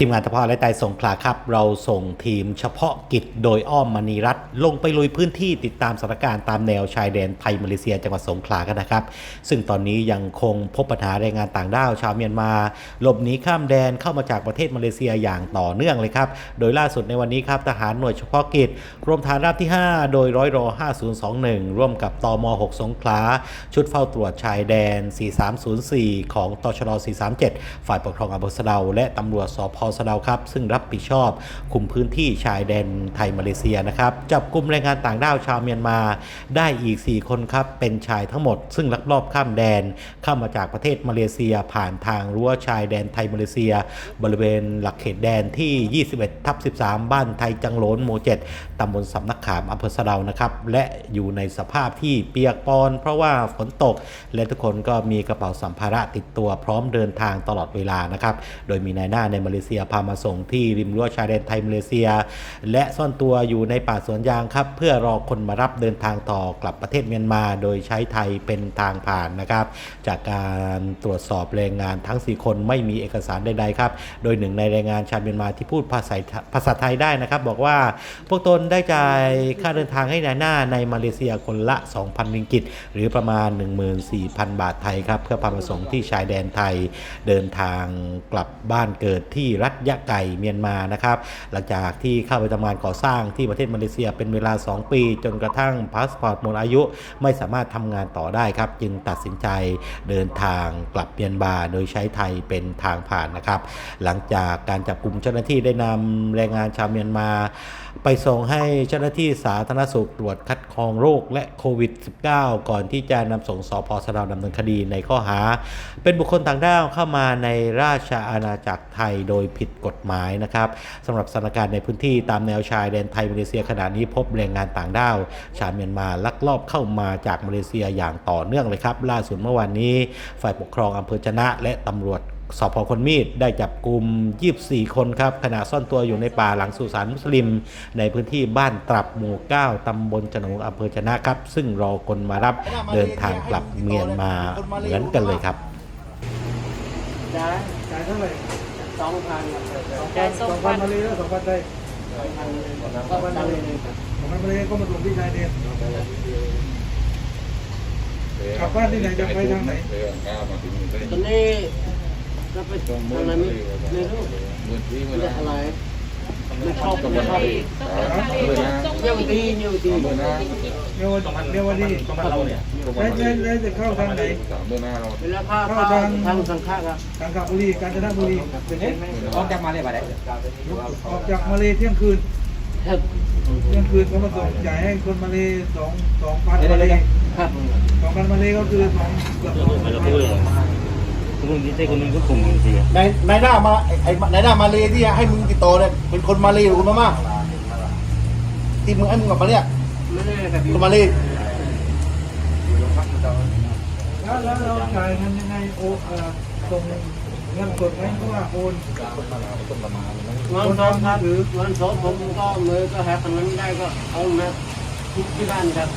ทีมงานทพและไตรสงขลาครับ เราส่งทีมเฉพาะกิจโดยอ้อมมณีรัตน์ลงไปลุยพื้นที่ติดตามสถานการณ์ตามแนวชายแดนไทยมาเลเซียจังหวัดสงขลากันนะครับ ซึ่งตอนนี้ยังคงพบปัญหาแรงงานต่างด้าวชาวเมียนมาหลบหนีข้ามแดนเข้ามาจากประเทศมาเลเซียอย่างต่อเนื่องเลยครับ โดยล่าสุดในวันนี้ครับทหารหน่วยเฉพาะกิจกรมฐานราบที่ 5 โดยร้อยรอ5021 ร่วมกับตม6สงขลาชุดเฝ้าตรวจชายแดน 4304 ของตชด437 ฝ่ายปกครองอำเภอสะเดาและตำรวจสพอสเดาครับซึ่งรับผิดชอบคุมพื้นที่ชายแดนไทยมาเลเซียนะครับจับกลุ่มแรงงานต่างด้าวชาวเมียนมาได้อีก 4 คนครับเป็นชายทั้งหมด ซึ่งลักลอบข้ามแดนเข้ามาจากประเทศมาเลเซียผ่านทางรั้วชายแดนไทยมาเลเซีย บริเวณหลักเขตแดนที่ 21 ทับ 13 บ้านไทยจังโหลนหมู่7ตำบลสำนักขามอำเภอสะเดานะครับและอยู่ในสภาพที่เปียกปอน เพราะว่าฝนตก และทุกคนก็มีกระเป๋าสัมภาระติดตัวพร้อมเดินทางตลอดเวลานะครับโดยมีนายหน้าในมาเลเซียพามาส่งที่ริมรั้วชายแดนไทยมาเลเซีย และซ่อนตัวอยู่ในป่าสวนยางครับเพื่อรอคนมารับเดินทางต่อกลับประเทศเมียนมา โดยใช้ไทยเป็นทางผ่านนะครับ จากการตรวจสอบแรงงานทั้ง 4 คนไม่มีเอกสารใดๆครับ โดยหนึ่งในแรงงานชาวเมียนมาที่พูดภาษาภาษาไทยได้นะครับ บอกว่าพวกตนได้จ่ายค่าเดินทางให้นายหน้าในมาเลเซียคนละ 2,000ริงกิตหรือประมาณ 14,000 บาทไทยครับเพื่อพามาส่งที่ชายแดนไทยเดินทางกลับบ้านเกิดที่รัฐยะไก่เมียนมานะครับหลังจากที่เข้าไปทำงานก่อสร้างที่ประเทศมาเลเซียเป็นเวลา 2 ปี จนกระทั่งพาสปอร์ตหมดอายุไม่สามารถทำงานต่อได้ครับ จึงตัดสินใจเดินทางกลับเมียนมาโดยใช้ไทยเป็นทางผ่านนะครับ หลังจากการจับกลุ่มเจ้าหน้าที่ได้นำแรงงานชาวเมียนมา ไปส่งให้เจ้าหน้าที่สาธารณสุขตรวจคัดกรองโรคและโควิด -19 ก่อนที่จะนำส่งสพสะเดาวดำเนินคดีในข้อหา เป็นบุคคลต่างด้าวเข้ามาในราชอาณาจักรไทยโดยผิดกฎหมายนะครับสำหรับสถานการณ์ในพื้นที่ตามแนวชายแดนไทยมาเลเซียขณะนี้พบแรงงานต่างด้าว ชาวเมียนมาลักลอบเข้ามาจากมาเลเซียอย่างต่อเนื่องเลยครับ ล่าสุดเมื่อวานนี้ ฝ่ายปกครองอำเภอชนะ และตำรวจสพคนมีดได้จับกลุ่ม 24 คนครับขณะซ่อนตัวอยู่ในป่าหลังสุสานมุสลิม ในพื้นที่บ้านตรับหมู่ 9 ตำบลจนงอำเภอชนะครับ ซึ่งรอคนมารับเดินทางกลับเมียนมาเหมือนกันเลยครับจ่ายจ่ายเท่าไหร่ สองพันสองพันมาเลยแล้วสองพันได้สองพันมาเลยสองพันมาเลยก็มาส่งที่ชายแดนกลับบ้านที่ไหนจะไปทางไหนตอนนี้ก็ไปทางไหนไม่ไม่รู้ไม่อะไรไม่ชอบไม่ชอบเยี่ยมดีเยี่ยมดี เดี๋ยวเดี๋ยววันนี้แล้วแล้วแล้วจะเข้าทางไหนเวลาพาเข้าทางทางสังฆะครับทางกาญบุรีกาญจนบุรีเป็นไหมออกจากมาเลยป่ะเนี่ยออกจากมาเลยเที่ยงคืนครับเที่ยงคืนก็มาส่งจ่ายให้คนมาเลยสองสองพันมาเลยครับสองพันมาเลยก็คือสองเกือบสองพันคุณลุงที่ใช่คุณลุงก็กลุ่มจริงๆในในหน้ามาไอ้ไอ้ในหน้ามาเลที่ให้มึงติดต่อเนี่ยเป็นคนมาเลหรือคนมาม่าที่มึงให้มึงกลับมาเนี่ย ไม่ได้ครับคนมาเลแล้วแล้วเราจ่ายเงินยังไงโอเอ่อส่งเงินสดไหมเพราะว่าโอนวันสองครับวันสองผมก็เลยก็หาคนนั้นไม่ได้ก็เอามาที่บ้านครับ